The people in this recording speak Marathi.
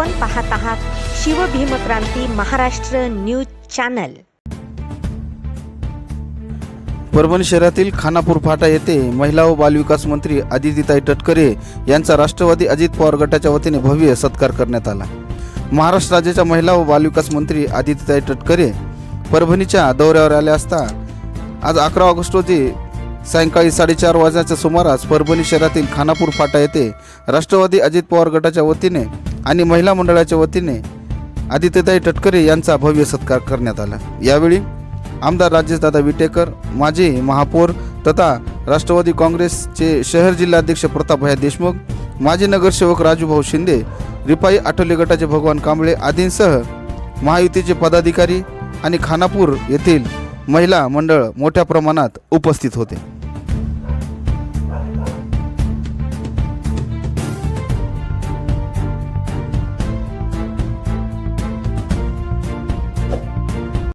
आपण पाहत आहात शिवभीमक्रांती महाराष्ट्र न्यूज चॅनल. परभणी शहरातील खानापूर फाटा येथे महिला व बालविकास मंत्री आदितीताई तटकरे यांचा राष्ट्रवादी अजित पवार गटाच्या वतीने भव्य सत्कार करण्यात आला. महाराष्ट्र राज्याच्या महिला व बालविकास मंत्री आदितीताई तटकरे परभणीच्या दौऱ्यावर आल्या असता आज अकरा ऑगस्ट रोजी सायंकाळी साडेचार वाजण्याच्या सुमारास परभणी शहरातील खानापूर फाटा येथे राष्ट्रवादी अजित पवार गटाच्या वतीने आणि महिला मंडळाच्या वतीने आदित्यताई टटकरे यांचा भव्य सत्कार करण्यात आला. यावेळी आमदार राजेशदादा विटेकर माजी महापौर तथा राष्ट्रवादी काँग्रेसचे शहर जिल्हाध्यक्ष प्रतापभाई देशमुख माजी नगरसेवक राजूभाऊ शिंदे रिपाई आठवले गटाचे भगवान कांबळे आदींसह महायुतीचे पदाधिकारी आणि खानापूर येथील महिला मंडळ मोठ्या प्रमाणात उपस्थित होते.